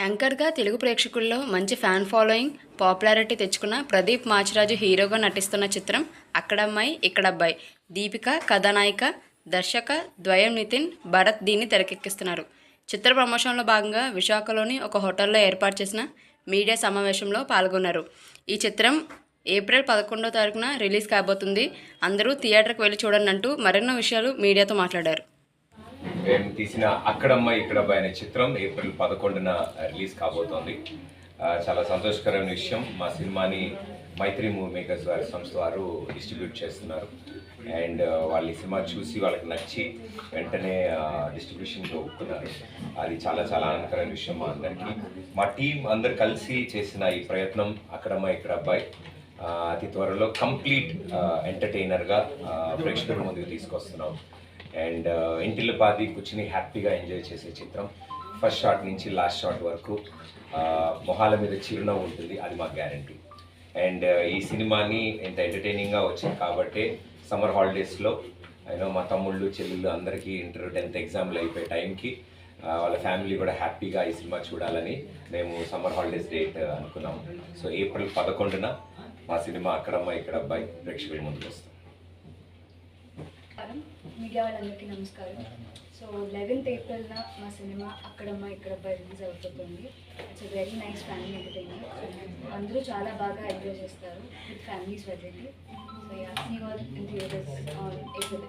యాంకర్గా తెలుగు ప్రేక్షకుల్లో మంచి fan following popularity తెచ్చుకున్న ప్రదీప్ మాచిరాజు హీరోగా నటిస్తున్న చిత్రం అక్కడమ్మాయి ఇక్కడబ్బాయి. దీపిక కథానాయిక దర్శక ద్వయం నితిన్ భరత్ దీన్ని తెరకెక్కిస్తున్నారు. చిత్ర ప్రమోషన్లో భాగంగా విశాఖలోని ఒక హోటల్లో ఏర్పాటు చేసిన మీడియా సమావేశంలో పాల్గొన్నారు. ఈ చిత్రం ఏప్రిల్ పదకొండో తారీఖున రిలీజ్ కాబోతుంది. అందరూ థియేటర్కి వెళ్ళి చూడండి అంటూ మరెన్నో విషయాలు మీడియాతో మాట్లాడారు. మేము తీసిన అక్కడమ్మ ఇక్కడమ్మ అనే చిత్రం ఏప్రిల్ పదకొండున రిలీజ్ కాబోతోంది. చాలా సంతోషకరమైన విషయం. మా సినిమాని మైత్రి మూవీ మేకర్స్ వారి సంస్థ వారు డిస్ట్రిబ్యూట్ చేస్తున్నారు. అండ్ వాళ్ళు ఈ సినిమా చూసి వాళ్ళకి నచ్చి వెంటనే డిస్ట్రిబ్యూషన్కి ఒప్పుకున్నారు. అది చాలా చాలా ఆనందకరమైన విషయం మా అందరికీ. మా టీం అందరు కలిసి చేసిన ఈ ప్రయత్నం అక్కడమ్మ ఇక్కడ అబ్బాయి అతి త్వరలో కంప్లీట్ ఎంటర్టైనర్గా ప్రేక్షకుల ముందుకు తీసుకొస్తున్నాం. అండ్ ఇంటిల్లి కూర్చుని హ్యాపీగా ఎంజాయ్ చేసే చిత్రం. ఫస్ట్ షాట్ నుంచి లాస్ట్ షాట్ వరకు మొహాల మీద చిరునవ్వు ఉంటుంది అది మా గ్యారంటీ. అండ్ ఈ సినిమాని ఎంత ఎంటర్టైనింగ్గా వచ్చింది కాబట్టే సమ్మర్ హాలిడేస్లో అయినా మా తమ్ముళ్ళు చెల్లెళ్ళు అందరికీ ఇంటర్ టెన్త్ ఎగ్జామ్లు అయిపోయే టైంకి వాళ్ళ ఫ్యామిలీ కూడా హ్యాపీగా ఈ సినిమా చూడాలని మేము సమ్మర్ హాలిడేస్ డేట్ అనుకున్నాము. సో ఏప్రిల్ పదకొండున మా సినిమా అక్కడమ్మ ఇక్కడ అబ్బాయి ప్రేక్షకుల ముందుకు వస్తుంది. మీడియా వాళ్ళందరికీ నమస్కారం. సో లెవెన్త్ ఏప్రిల్న మా సినిమా అక్కడమ్మ ఇక్కడ రిలీజ్ అవుతుంది. It's very nice family entertainment అందరూ చాలా బాగా ఎంజాయ్ చేస్తారు. విత్ ఫ్యామిలీస్ వెళ్ళండి so ya see in theatres on April